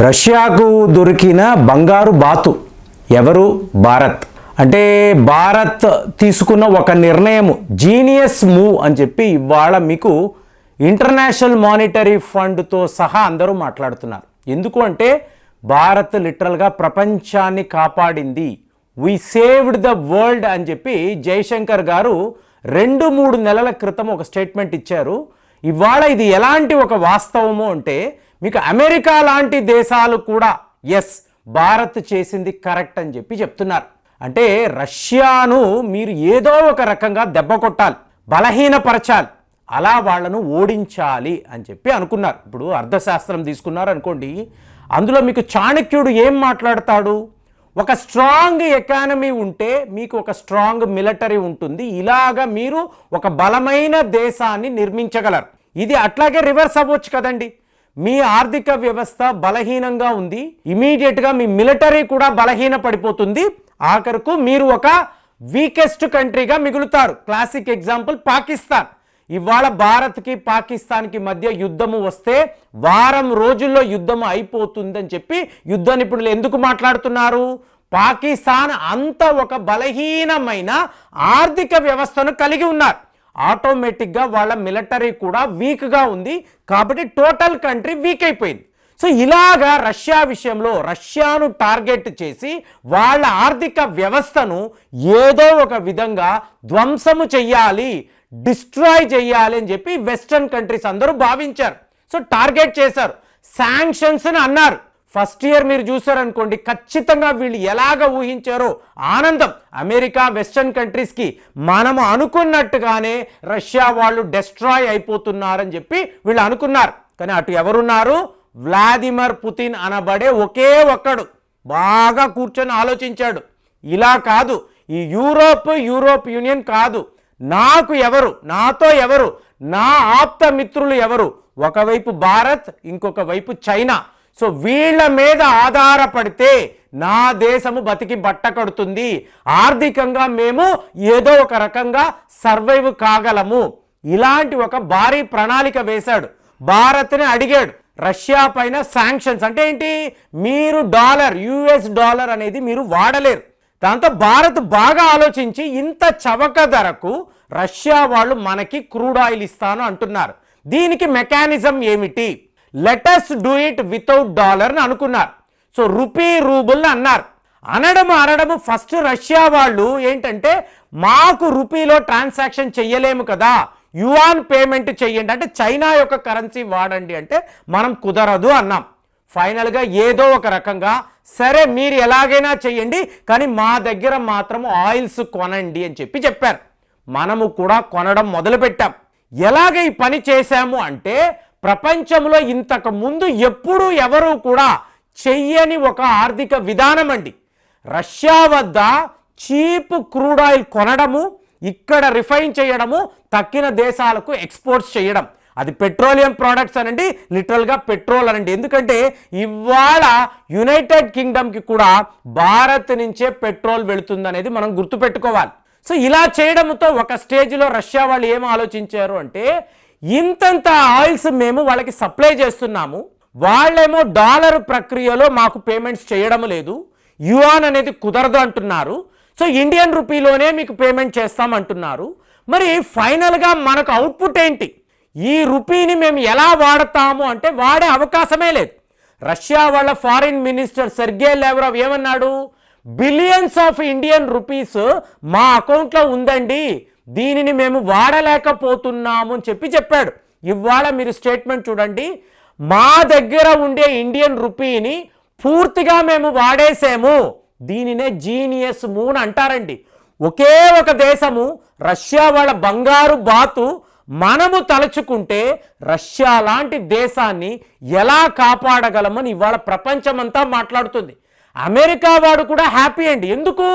రష్యాకు దొరికిన బంగారు బాతు ఎవరు? భారత్. అంటే భారత్ తీసుకున్న ఒక నిర్ణయం జీనియస్ మూవ్ అని చెప్పి ఇవాళ మీకు ఇంటర్నేషనల్ మానిటరీ ఫండ్తో సహా అందరూ మాట్లాడుతున్నారు. ఎందుకు అంటే భారత్ లిటరల్గా ప్రపంచాన్ని కాపాడింది. వి సేవ్డ్ ద వరల్డ్ అని చెప్పి జయశంకర్ గారు రెండు మూడు నెలల క్రితం ఒక స్టేట్మెంట్ ఇచ్చారు. ఇవాళ ఇది ఎలాంటి ఒక వాస్తవము అంటే మీకు అమెరికా లాంటి దేశాలు కూడా ఎస్ భారత్ చేసింది కరెక్ట్ అని చెప్పి చెప్తున్నారు. అంటే రష్యాను మీరు ఏదో ఒక రకంగా దెబ్బ కొట్టాలి బలహీనపరచాలి అలా వాళ్ళను ఓడించాలి అని చెప్పి అనుకున్నారు. ఇప్పుడు అర్థశాస్త్రం తీసుకున్నారు అనుకోండి అందులో మీకు చాణక్యుడు ఏం మాట్లాడతాడు? ఒక స్ట్రాంగ్ ఎకానమీ ఉంటే మీకు ఒక స్ట్రాంగ్ మిలిటరీ ఉంటుంది ఇలాగా మీరు ఒక బలమైన దేశాన్ని నిర్మించగలరు. ఇది అట్లాగే రివర్స్ అవ్వచ్చు కదండి. మీ ఆర్థిక వ్యవస్థ బలహీనంగా ఉంది. ఇమీడియట్గా మీ మిలిటరీ కూడా బలహీన పడిపోతుంది ఆఖరుకు మీరు ఒక వీకెస్ట్ కంట్రీగా మిగులుతారు. Classic example Pakistan. ఇవాళ భారత్కి పాకిస్తాన్కి మధ్య యుద్ధము వస్తే వారం రోజుల్లో యుద్ధం అయిపోతుందని చెప్పి యుద్ధ నిపుణులు ఎందుకు మాట్లాడుతున్నారు? పాకిస్తాన్ అంత ఒక బలహీనమైన ఆర్థిక వ్యవస్థను కలిగి ఉన్నారు. ఆటోమేటిక్గా వాళ్ళ మిలిటరీ కూడా వీక్గా ఉంది. కాబట్టి టోటల్ కంట్రీ వీక్ అయిపోయింది. సో ఇలాగా రష్యా విషయంలో రష్యాను టార్గెట్ చేసి వాళ్ళ ఆర్థిక వ్యవస్థను ఏదో ఒక విధంగా ధ్వంసము చెయ్యాలి డిస్ట్రాయ్ చెయ్యాలి అని చెప్పి వెస్టర్న్ కంట్రీస్ అందరూ భావించారు. సో టార్గెట్ చేశారు. శాంక్షన్స్ అని అన్నారు. ఫస్ట్ ఇయర్ మీరు చూసారనుకోండి ఖచ్చితంగా వీళ్ళు ఎలాగ ఊహించారో ఆనందం. అమెరికా వెస్టర్న్ కంట్రీస్కి మనము అనుకున్నట్టుగానే రష్యా వాళ్ళు డెస్ట్రాయ్ అయిపోతున్నారని చెప్పి వీళ్ళు అనుకున్నారు. కానీ అటు ఎవరున్నారు? వ్లాదిమిర్ పుతిన్ అనబడే ఒకే ఒక్కడు బాగా కూర్చొని ఆలోచించాడు. ఇలా కాదు ఈ యూరోప్ యూరోప్ యూనియన్ కాదు. నాకు ఎవరు నాతో ఎవరు నా ఆప్త మిత్రులు ఎవరు? ఒకవైపు భారత్ ఇంకొక వైపు చైనా. సో వీళ్ళ మీద ఆధారపడితే నా దేశము బతికి బట్ట కడుతుంది. ఆర్థికంగా మేము ఏదో ఒక రకంగా సర్వైవ్ కాగలము. ఇలాంటి ఒక భారీ ప్రణాళిక వేశాడు. భారత్ని అడిగాడు రష్యా పైన శాంక్షన్స్ అంటే ఏంటి? మీరు డాలర్ యుఎస్ డాలర్ అనేది మీరు వాడలేరు. దాంతో భారత్ బాగా ఆలోచించి ఇంత చవక ధరకు రష్యా వాళ్ళు మనకి క్రూడ్ ఆయిల్ ఇస్తాను అంటున్నారు. దీనికి మెకానిజం ఏమిటి? Let us do it without dollar అని అనుకున్నారు. సో రూపీ రూబుల్ అన్నారు. అనడము అనడము ఫస్ట్ రష్యా వాళ్ళు ఏంటంటే మాకు రూపీలో ట్రాన్సాక్షన్ చెయ్యలేము కదా. యువాన్ పేమెంట్ చెయ్యండి. అంటే చైనా యొక్క కరెన్సీ వాడండి అంటే మనం కుదరదు అన్నాం. ఫైనల్గా ఏదో ఒక రకంగా సరే మీరు ఎలాగైనా చెయ్యండి కానీ మా దగ్గర మాత్రం ఆయిల్స్ కొనండి అని చెప్పి చెప్పారు. మనము కూడా కొనడం మొదలుపెట్టాం. ఎలాగ ఈ పని చేశాము అంటే ప్రపంచంలో ఇంతకు ముందు ఎప్పుడూ ఎవరూ కూడా చెయ్యని ఒక ఆర్థిక విధానం అండి. రష్యా వద్ద చీప్ క్రూడ్ ఆయిల్ కొనడము ఇక్కడ రిఫైన్ చేయడము తక్కిన దేశాలకు ఎక్స్పోర్ట్స్ చేయడం. అది పెట్రోలియం ప్రోడక్ట్స్ అనండి లిటరల్గా పెట్రోల్ అనండి. ఎందుకంటే ఇవాళ యునైటెడ్ కింగ్డమ్కి కూడా భారత్ నుంచే పెట్రోల్ వెళుతుందనేది మనం గుర్తుపెట్టుకోవాలి. సో ఇలా చేయడంతో ఒక స్టేజ్లో రష్యా వాళ్ళు ఏం ఆలోచించారు అంటే ఇంతంత ఆయిల్స్ మేము వాళ్ళకి సప్లై చేస్తున్నాము. వాళ్ళేమో డాలర్ ప్రక్రియలో మాకు పేమెంట్స్ చేయడం లేదు. యువాన్ అనేది కుదరదు అంటున్నారు. సో ఇండియన్ రూపీలోనే మీకు పేమెంట్ చేస్తామంటున్నారు మరి ఫైనల్గా మనకు అవుట్పుట్ ఏంటి? ఈ రూపీని మేము ఎలా వాడతాము అంటే వాడే అవకాశమే లేదు. రష్యా వాళ్ళ ఫారిన్ మినిస్టర్ సెర్గే లేవరావ్ ఏమన్నాడు? బిలియన్స్ ఆఫ్ ఇండియన్ రూపీస్ మా అకౌంట్లో ఉందండి. దీనిని మేము వాడలేకపోతున్నాము అని చెప్పి చెప్పాడు. ఇవాళ మీరు స్టేట్మెంట్ చూడండి. మా దగ్గర ఉండే ఇండియన్ రూపీని పూర్తిగా మేము వాడేసాము. దీనినే జీనియస్ మూన్ అంటారండి. ఒకే ఒక దేశము రష్యా వాళ్ళ బంగారు బాతు మనము తలుచుకుంటే రష్యా లాంటి దేశాన్ని ఎలా కాపాడగలమని ఇవాళ ప్రపంచమంతా మాట్లాడుతుంది. అమెరికా వాడు కూడా హ్యాపీ అండి. ఎందుకు?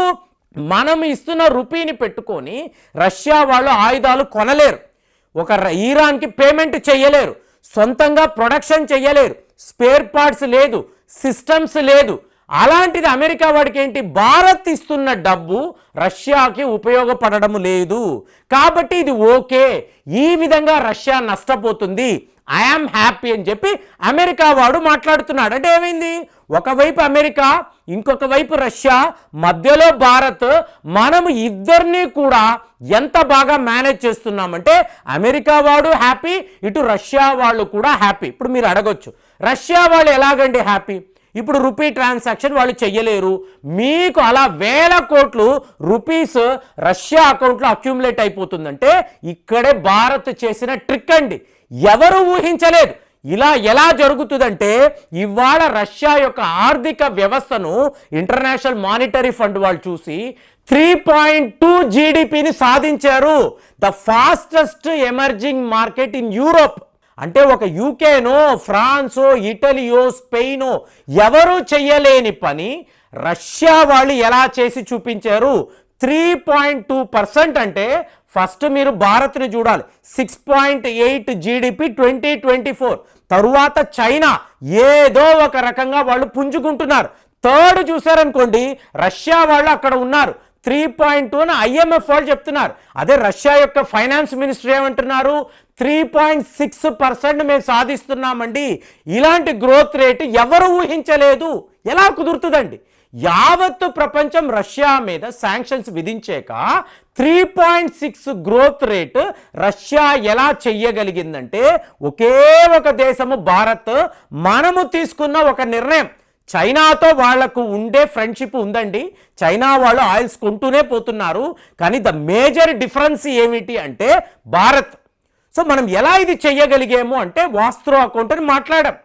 మనం ఇస్తున్న రూపీని పెట్టుకొని రష్యా వాళ్ళు ఆయుధాలు కొనలేరు. ఒక ఈరాన్కి ఇరాన్కి పేమెంట్ చేయలేరు సొంతంగా ప్రొడక్షన్ చేయలేరు స్పేర్ పార్ట్స్ లేదు. సిస్టమ్స్ లేదు. అలాంటిది అమెరికా వాడికి ఏంటి భారత్ ఇస్తున్న డబ్బు రష్యాకి ఉపయోగపడడం లేదు. కాబట్టి ఇది ఓకే. ఈ విధంగా రష్యా నష్టపోతుంది. ఐఆమ్ హ్యాపీ అని చెప్పి అమెరికా వాడు మాట్లాడుతున్నాడు. అంటే ఏమైంది? ఒకవైపు అమెరికా ఇంకొక వైపు రష్యా మధ్యలో భారత్. మనము ఇద్దరిని కూడా ఎంత బాగా మేనేజ్ చేస్తున్నామంటే అమెరికా వాడు హ్యాపీ ఇటు రష్యా వాళ్ళు కూడా హ్యాపీ ఇప్పుడు మీరు అడగొచ్చు. రష్యా వాళ్ళు ఎలాగండి హ్యాపీ ఇప్పుడు రూపీ ట్రాన్సాక్షన్ వాళ్ళు చెయ్యలేరు. మీకు అలా వేల కోట్లు రూపీస్ రష్యా అకౌంట్లో అక్యుములేట్ అయిపోతుందంటే ఇక్కడే భారత్ చేసిన ట్రిక్ అండి. ఎవరు ఊహించలేదు. ఇలా ఎలా జరుగుతుందంటే ఇవాళ రష్యా యొక్క ఆర్థిక వ్యవస్థను ఇంటర్నేషనల్ మానిటరీ ఫండ్ వాళ్ళు చూసి త్రీ పాయింట్ టూ జీడిపిని సాధించారు. The fastest emerging market in Europe అంటే ఒక యూకేనో ఫ్రాన్సో ఇటలీయో స్పెయినో ఎవరు చెయ్యలేని పని రష్యా వాళ్ళు ఎలా చేసి చూపించారు? త్రీ పాయింట్ టూ పర్సెంట్ అంటే ఫస్ట్ మీరు భారత్ని చూడాలి. Six point eight GDP twenty twenty four. తరువాత చైనా ఏదో ఒక రకంగా వాళ్ళు పుంజుకుంటున్నారు. థర్డ్ చూసారనుకోండి రష్యా వాళ్ళు అక్కడ ఉన్నారు. త్రీ పాయింట్ టూ అని ఐఎంఎఫ్ వాళ్ళు చెప్తున్నారు. అదే రష్యా యొక్క ఫైనాన్స్ మినిస్టర్ ఏమంటున్నారు? త్రీ పాయింట్ సిక్స్ పర్సెంట్ మేము సాధిస్తున్నామండి. ఇలాంటి గ్రోత్ రేటు ఎవరు ఊహించలేదు. ఎలా కుదురుతుందండి? యావత్తు ప్రపంచం రష్యా మీద sanctions విధించాక three point six growth rate Russia ఎలా చెయ్యగలిగిందంటే ఒకే ఒక దేశము భారత్. మనము తీసుకున్న ఒక నిర్ణయం. చైనాతో వాళ్ళకు ఉండే ఫ్రెండ్షిప్ ఉందండి. చైనా వాళ్ళు ఆయిల్స్ కొంటూనే పోతున్నారు. కానీ ద మేజర్ డిఫరెన్స్ ఏమిటి అంటే భారత్. సో మనం ఎలా ఇది చెయ్యగలిగాము అంటే వాస్త్రో అకౌంట్ అని మాట్లాడాం.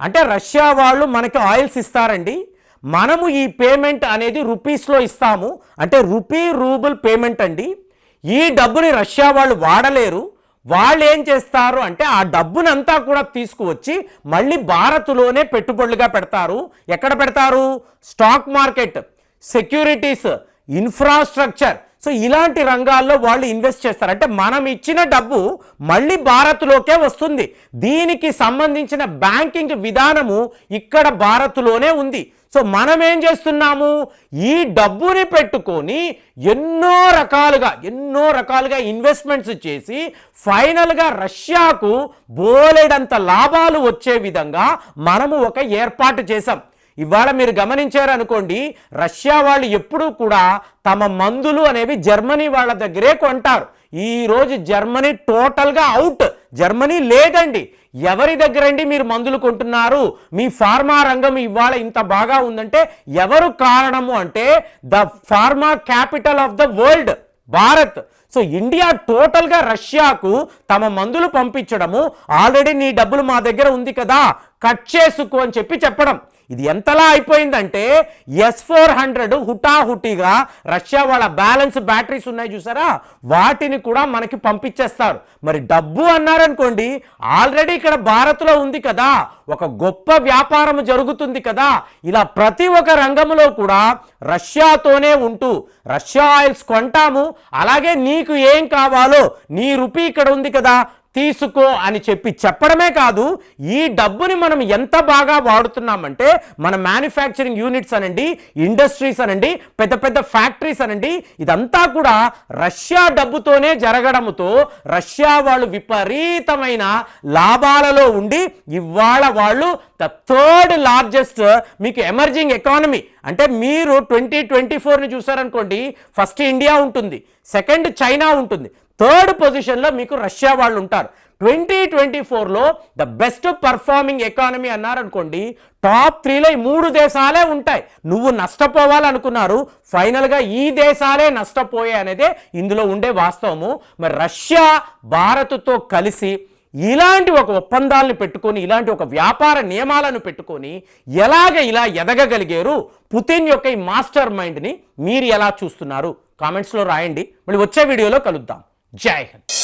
అంటే రష్యా వాళ్ళు మనకి ఆయిల్స్ ఇస్తారండి. మనము ఈ పేమెంట్ అనేది రూపీస్లో ఇస్తాము. అంటే రూపీ రూబుల్ పేమెంట్ అండి. ఈ డబ్బుని రష్యా వాళ్ళు వాడలేరు. వాళ్ళు ఏం చేస్తారు అంటే ఆ డబ్బునంతా కూడా తీసుకువచ్చి మళ్ళీ భారత్లోనే పెట్టుబడులుగా పెడతారు. ఎక్కడ పెడతారు? Stock market securities infrastructure. So ఇలాంటి రంగాల్లో వాళ్ళు ఇన్వెస్ట్ చేస్తారు. అంటే మనం ఇచ్చిన డబ్బు మళ్ళీ భారత్లోకే వస్తుంది. దీనికి సంబంధించిన బ్యాంకింగ్ విధానము ఇక్కడ భారత్లోనే ఉంది. సో మనం ఏం చేస్తున్నాము? ఈ డబ్బుని పెట్టుకొని ఎన్నో రకాలుగా ఎన్నో రకాలుగా ఇన్వెస్ట్మెంట్స్ చేసి ఫైనల్గా రష్యాకు బోలెడంత లాభాలు వచ్చే విధంగా మనము ఒక ఏర్పాటు చేసాం ఇవాళ మీరు గమనించారనుకోండి రష్యా వాళ్ళు ఎప్పుడూ కూడా తమ మందులు అనేవి జర్మనీ వాళ్ళ దగ్గరే కొంటారు. ఈరోజు జర్మనీ టోటల్గా అవుట్. జర్మనీ లేదండి. ఎవరి దగ్గరండి మీరు మందులు కొంటున్నారు? మీ ఫార్మా రంగం ఇవాళ ఇంత బాగా ఉందంటే ఎవరు కారణము అంటే the pharma capital of the world Bharat. So India టోటల్గా రష్యాకు తమ మందులు పంపించడము. ఆల్రెడీ నీ డబ్బులు మా దగ్గర ఉంది కదా కట్ చేసుకో అని చెప్పి చెప్పడం. ఇది ఎంతలా అయిపోయిందంటే ఎస్ ఫోర్ హండ్రెడ్ హుటాహుటిగా రష్యా వాళ్ళ బ్యాలెన్స్ బ్యాటరీస్ ఉన్నాయి చూసారా? వాటిని కూడా మనకి పంపించేస్తారు. మరి డబ్బు అన్నారనుకోండి ఆల్రెడీ ఇక్కడ భారత్లో ఉంది కదా ఒక గొప్ప వ్యాపారం జరుగుతుంది కదా ఇలా ప్రతి ఒక్క రంగంలో కూడా రష్యాతోనే ఉంటూ రష్యా ఆయిల్స్ కొంటాము అలాగే నీకు ఏం కావాలో నీ రూపీ ఇక్కడ ఉంది కదా తీసుకో అని చెప్పి చెప్పడమే కాదు ఈ డబ్బుని మనం ఎంత బాగా వాడుతున్నామంటే మన మ్యానుఫ్యాక్చరింగ్ యూనిట్స్ అనండి ఇండస్ట్రీస్ అనండి పెద్ద పెద్ద ఫ్యాక్టరీస్ అనండి ఇదంతా కూడా రష్యా డబ్బుతోనే జరగడంతో రష్యా వాళ్ళు విపరీతమైన లాభాలలో ఉండి ఇవాళ వాళ్ళు ద థర్డ్ లార్జెస్ట్ మీకు ఎమర్జింగ్ ఎకానమీ అంటే మీరు ట్వంటీ ట్వంటీ ఫోర్ని చూసారనుకోండి ఫస్ట్ ఇండియా ఉంటుంది సెకండ్ చైనా ఉంటుంది థర్డ్ పొజిషన్లో మీకు రష్యా వాళ్ళు ఉంటారు. ట్వంటీ ట్వంటీ ఫోర్లో ద బెస్ట్ పర్ఫార్మింగ్ ఎకానమీ అన్నారనుకోండి టాప్ త్రీలో ఈ మూడు దేశాలే ఉంటాయి. నువ్వు నష్టపోవాలనుకున్నారు ఫైనల్గా ఈ దేశాలే నష్టపోయాయి అనేది ఇందులో ఉండే వాస్తవము. మరి రష్యా భారత్తో కలిసి ఇలాంటి ఒక ఒప్పందాలను పెట్టుకొని ఇలాంటి ఒక వ్యాపార నియమాలను పెట్టుకొని ఎలాగ ఇలా ఎదగగలిగారు? పుతిన్ యొక్క ఈ మాస్టర్ మైండ్ని మీరు ఎలా చూస్తున్నారు? కామెంట్స్లో రాయండి. మళ్ళీ వచ్చే వీడియోలో కలుద్దాం. జై హింద్.